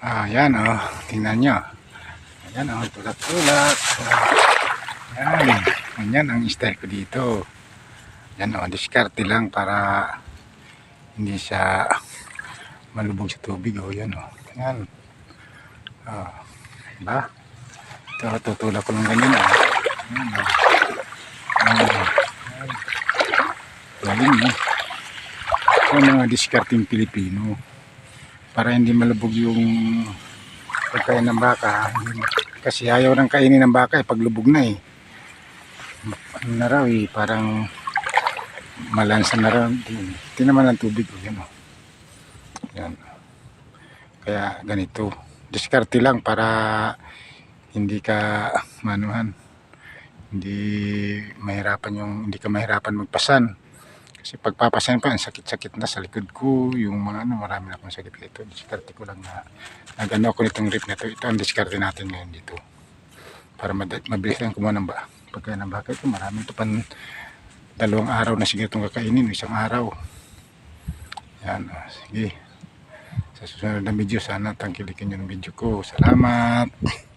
Ah, yan oh. Tingnan nyo. Ayan oh, tulak-tulak. Yan. Ganyan ang style ko dito. Yan oh, diskarte lang para hindi siya malubog sa tubig oh. Yan oh. Yan. Oh. Diba? Ito, tutulak ko lang ganyan oh. Yan oh. Yan, oh. Yan. Galing eh. Ito mga diskarting Pilipino para hindi malubog yung pagkain ng baka. Hindi Kasi ayaw ng kainin ng baka eh, paglubog na eh. Ano na raw eh, parang malansa na raw. Ito naman ang tubig. Oh, yan, oh. yan. Kaya ganito. Diskarte lang para hindi ka manuhan. Hindi mahirapan yung hindi ka mahirapan magpasan. Kasi pagpapasan pa, ang sakit-sakit na sa likod ko, yung mga ano, marami na akong sakit dito. Diskarte ko lang na, nagano ako nitong rip na to. Ito ang diskarte natin ngayon dito. Para mabilis lang kumuha ng ba. Pagka ng baka ito, marami ito pan dalawang araw na siguro itong kakainin, isang araw. Yan, ah, sige. Sa susunod na video, sana tangkilikin nyo ng video ko. Salamat!